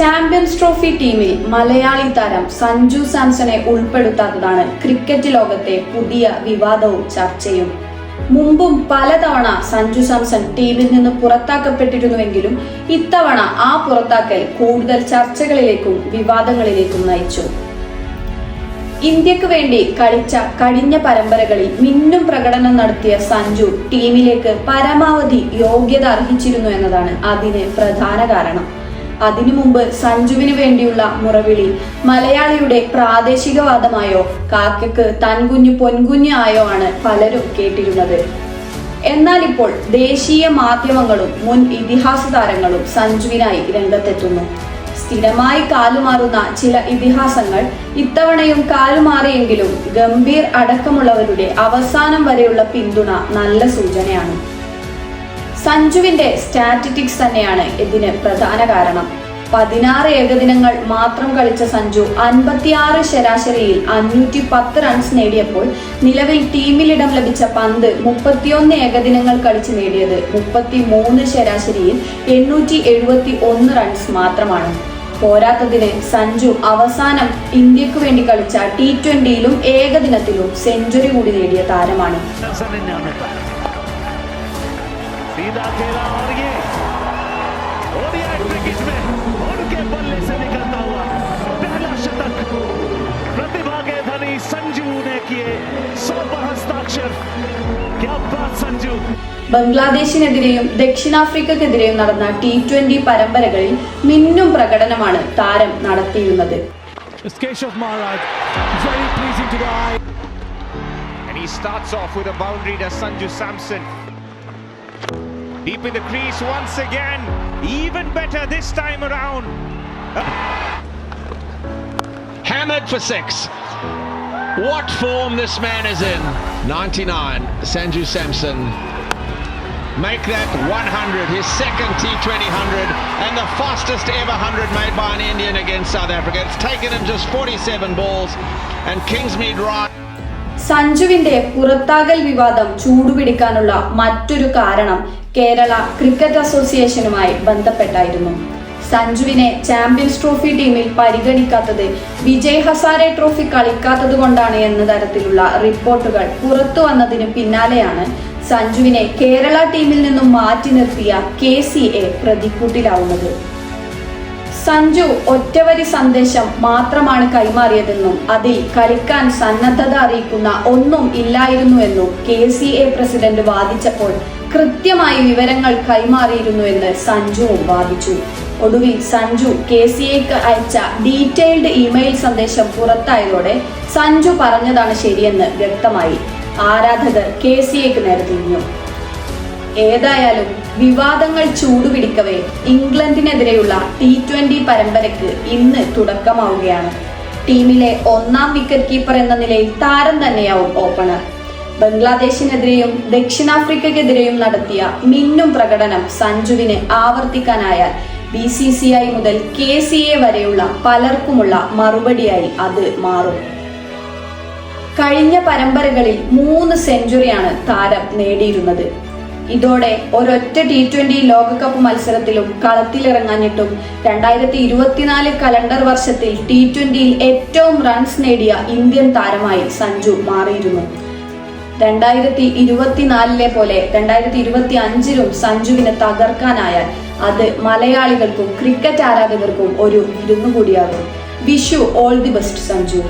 Champions trophy ടീമിൽ മലയാളി താരം Sanju സാംസണെ ഉൾപ്പെടുത്താത്തതാണ് cricket ലോകത്തെ പുതിയ വിവാദവും ചർച്ചയും. മുമ്പും പലതവണ സഞ്ജു സാംസൺ ടീമിൽ നിന്ന് പുറത്താക്കപ്പെട്ടിരുന്നുവെങ്കിലും ഇത്തവണ ആ പുറത്താക്കൽ കൂടുതൽ ചർച്ചകളിലേക്കും വിവാദങ്ങളിലേക്കും നയിച്ചു. ഇന്ത്യയ്ക്ക് വേണ്ടി കളിച്ച കഴിഞ്ഞ പരമ്പരകളിൽ മിന്നും പ്രകടനം നടത്തിയ സഞ്ജു ടീമിലേക്ക് പരമാവധി യോഗ്യത അർഹിച്ചിരുന്നു എന്നതാണ് അതിന് പ്രധാന കാരണം. അതിനു മുമ്പ് സഞ്ജുവിന് വേണ്ടിയുള്ള മുറവിളി. മലയാളിയുടെ പ്രാദേശികവാദമായോ കാക്കയ്ക്ക് തൻകുഞ്ഞു പൊൻകുഞ്ഞു ആയോ ആണ് പലരും കേട്ടിരുന്നത്. എന്നാൽ ഇപ്പോൾ ദേശീയ മാധ്യമങ്ങളും മുൻ ഇതിഹാസ താരങ്ങളും സഞ്ജുവിനായി രംഗത്തെത്തുന്നു. സ്ഥിരമായി കാലുമാറുന്ന ചില ഇതിഹാസങ്ങൾ ഇത്തവണയും കാലുമാറിയെങ്കിലും ഗംഭീർ അടക്കമുള്ളവരുടെ അവസാനം വരെയുള്ള പിന്തുണ നല്ല സൂചനയാണ്. സഞ്ജുവിന്റെ സ്റ്റാറ്റിറ്റിക്സ് തന്നെയാണ് ഇതിന് പ്രധാന കാരണം. പതിനാറ് ഏകദിനങ്ങൾ മാത്രം കളിച്ച സഞ്ജു അൻപത്തിയാറ് ശരാശരിയിൽ അഞ്ഞൂറ്റി പത്ത് റൺസ് നേടിയപ്പോൾ നിലവിൽ ടീമിലിടം ലഭിച്ച പന്ത് മുപ്പത്തിയൊന്ന് ഏകദിനങ്ങൾ കളിച്ച് നേടിയത് മുപ്പത്തി മൂന്ന് ശരാശരിയിൽ എണ്ണൂറ്റി എഴുപത്തി ഒന്ന് റൺസ് മാത്രമാണ്. പോരാത്തതിന് സഞ്ജു അവസാനം ഇന്ത്യയ്ക്ക് വേണ്ടി കളിച്ച ടി ട്വന്റിയിലും ഏകദിനത്തിലും സെഞ്ചുറി കൂടി നേടിയ താരമാണ്. सीधा खेला और ये ओडीआई क्रिकेट में उनके बल्ले से निकलता हुआ पहला शतक प्रतिभा के धनी संजू ने किए सौ पर हस्ताक्षर क्या बात संजू ബംഗ്ലാദേശിനെതിരെയും ദക്ഷിണാഫ്രിക്കക്കെതിരെയും നടന്ന ടി ട്വന്റി പരമ്പരകളിൽ മിന്നും പ്രകടനമാണ് താരം നടത്തിയിരുന്നത് It's Keshav Maharaj. Very pleasing to the eye. And he starts off with a boundary to Sanju Samson. Deep in the crease once again. Even better this time around. Hammered for six. What form this man is in. 99, Sanju Samson. Make that 100, his second T20 100, and the fastest ever 100 made by an Indian against South Africa. It's taken him just 47 balls, and Kingsmead Ryan. സഞ്ജുവിന്റെ പുറത്താകൽ വിവാദം ചൂടുപിടിക്കാനുള്ള മറ്റൊരു കാരണം Kerala cricket അസോസിയേഷനുമായി ബന്ധപ്പെട്ടായിരുന്നു. സഞ്ജുവിനെ champions trophy ടീമിൽ പരിഗണിക്കാത്തത് Vijay Hazare trophy കളിക്കാത്തത് കൊണ്ടാണ് എന്ന തരത്തിലുള്ള റിപ്പോർട്ടുകൾ പുറത്തു വന്നതിന് പിന്നാലെയാണ് സഞ്ജുവിനെ കേരള ടീമിൽ നിന്നും മാറ്റി നിർത്തിയ കെ സി എ പ്രതിക്കൂട്ടിലാവുന്നത്. സഞ്ജു ഒറ്റവരി സന്ദേശം മാത്രമാണ് കൈമാറിയതെന്നും അതിൽ കളിക്കാൻ സന്നദ്ധത അറിയിക്കുന്ന ഒന്നും ഇല്ലായിരുന്നുവെന്നും കെ സി എ പ്രസിഡന്റ് വാദിച്ചപ്പോൾ കൃത്യമായി വിവരങ്ങൾ കൈമാറിയിരുന്നുവെന്ന് സഞ്ജുവും വാദിച്ചു. ഒടുവിൽ സഞ്ജു കെ സി എക്ക് അയച്ച ഡീറ്റെയിൽഡ് ഇമെയിൽ സന്ദേശം പുറത്തായതോടെ സഞ്ജു പറഞ്ഞതാണ് ശരിയെന്ന് വ്യക്തമായി. ആരാധകർ കെ സി എക്ക് നേരെ തിരിഞ്ഞു ഏതായാലും വിവാദങ്ങൾ ചൂടുപിടിക്കവേ ഇംഗ്ലണ്ടിനെതിരെയുള്ള ടി ട്വന്റി പരമ്പരയ്ക്ക് ഇന്ന് തുടക്കമാവുകയാണ്. ടീമിലെ ഒന്നാം വിക്കറ്റ് കീപ്പർ എന്ന നിലയിൽ താരം തന്നെയാവും ഓപ്പണർ ബംഗ്ലാദേശിനെതിരെയും ദക്ഷിണാഫ്രിക്കയ്ക്കെതിരെയും നടത്തിയ മിന്നും പ്രകടനം സഞ്ജുവിന് ആവർത്തിക്കാനായാൽ ബി സി സി ഐ മുതൽ കെ സി എ വരെയുള്ള പലർക്കുമുള്ള മറുപടിയായി അത് മാറും. കഴിഞ്ഞ പരമ്പരകളിൽ മൂന്ന് സെഞ്ചുറിയാണ് താരം നേടിയിരുന്നത്. ഇതോടെ ഒരൊറ്റ ടി ട്വന്റി ലോകകപ്പ് മത്സരത്തിലും കളത്തിലിറങ്ങാഞ്ഞിട്ടും രണ്ടായിരത്തി ഇരുപത്തിനാല് കലണ്ടർ വർഷത്തിൽ ടി ട്വന്റിയിൽ ഏറ്റവും റൺസ് നേടിയ ഇന്ത്യൻ താരമായി സഞ്ജു മാറിയിരുന്നു. രണ്ടായിരത്തി ഇരുപത്തിനാലിലെ പോലെ രണ്ടായിരത്തി ഇരുപത്തി അഞ്ചിലും സഞ്ജുവിനെ തകർക്കാനായാൽ അത് മലയാളികൾക്കും ക്രിക്കറ്റ് ആരാധകർക്കും ഒരു വിരുന്നു കൂടിയാകും Vishu all the best Sanju.